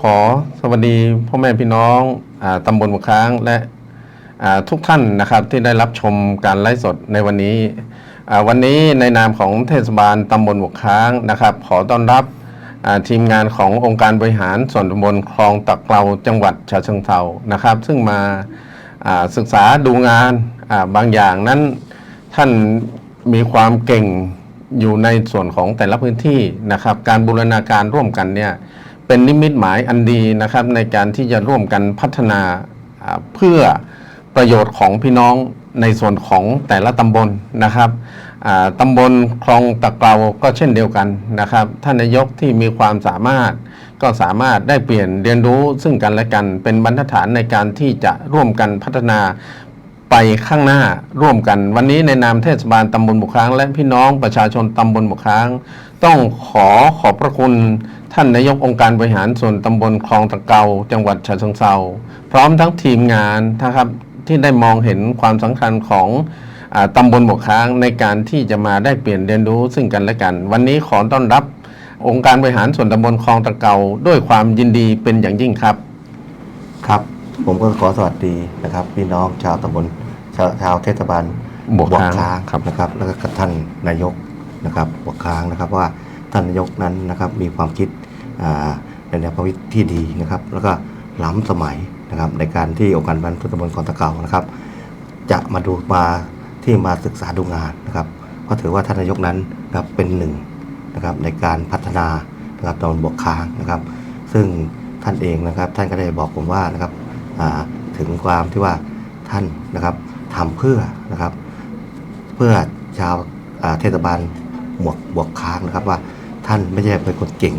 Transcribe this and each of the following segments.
ขอสวัสดีพ่อแม่พี่น้องอาตำบลบุค้างและทุกท่านนะครับที่ได้รับชมการไลฟ์สดในวันนี้ วันนี้ในนามของเทศบาลตำบลบุค้างนะครับ ขอต้อนรับทีมงานขององค์การบริหารส่วนตำบลคลองตะเกลาจังหวัดฉะเชิงเทรานะครับ ซึ่งมาศึกษาดูงานบางอย่างนั้นท่านมีความเก่งอยู่ในส่วนของแต่ละพื้นที่นะครับ การบูรณาการร่วมกันเนี่ย เป็นนิมิตหมายอันดีนะครับในการที่จะร่วมกันพัฒนาเพื่อประโยชน์ของพี่น้องในส่วนของแต่ละตำบลนะครับตำบลคลองตะเกาก็เช่นเดียวกันนะครับ ท่านนายกที่มีความสามารถก็สามารถได้เปลี่ยนเรียนรู้ซึ่งกันและกัน เป็นบรรทัดฐานในการที่จะร่วมกันพัฒนาไปข้างหน้าร่วมกัน วันนี้ในนามเทศบาลตำบลบุค้าง และพี่น้องประชาชนตำบลบุค้าง ต้องขอขอบพระคุณท่านนายกองค์การบริหารส่วนตำบลคลองตะเกาจังหวัดฉะเชิงเทราพร้อมทั้งทีมงานนะครับที่ได้มองเห็นความสำคัญของอาตำบลบุค้างในการที่จะมาได้เปลี่ยนเรียนรู้ซึ่งกันและกัน วันนี้ขอต้อนรับองค์การบริหารส่วนตำบลคลองตะเกาด้วยความยินดีเป็นอย่างยิ่งครับ ครับ ผมก็ขอสวัสดีนะครับ พี่น้องชาวตำบลชาวชาวเทศบาลบวกค้างค้างครับนะครับ แล้วก็กับท่านนายก นะครับบวกค้างนะครับว่าท่านนายกนั้นนะครับมีความคิดในแนวความคิดที่ดีนะครับ แล้วก็ล้ำสมัยนะครับในการที่องค์การบริหารส่วนตำบลคองตะเกานะครับ จะมาดูมาที่มาศึกษาดูงานนะครับเพราะถือว่าท่านนายกนั้นนะครับเป็นหนึ่งนะครับในการพัฒนานะครับตำบลบวกค้างนะครับ ซึ่งท่านเองนะครับท่านก็ได้บอกผมว่านะครับถึงความที่ว่าท่านนะครับทำเพื่อนะครับ เพื่อชาวเทศบาล หมวกบวกค้างนะครับว่าท่านไม่ใช่เป็นคนเก่ง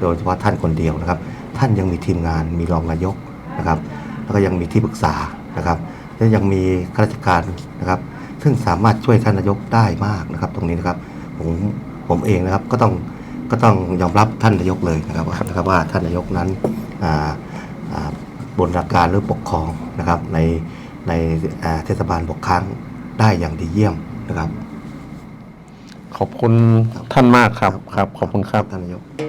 โดยเฉพาะท่านคนเดียวนะครับ ท่านยังมีทีมงานมีรองนายกนะครับ แล้วก็ยังมีที่ปรึกษานะครับและยังมีข้าราชการนะครับ ซึ่งสามารถช่วยท่านนายกได้มากนะครับ ตรงนี้นะครับผมผมเองนะครับก็ต้องก็ต้องยอมรับท่านนายกเลยนะครับนะครับว่าท่านนายกนั้นอ่าอ่าบนราการหรือปกครองนะครับในในเทศบาลบกค้างได้อย่างดีเยี่ยมนะครับ ขอบคุณท่านมากครับครับ ขอบคุณครับ ท่านนายก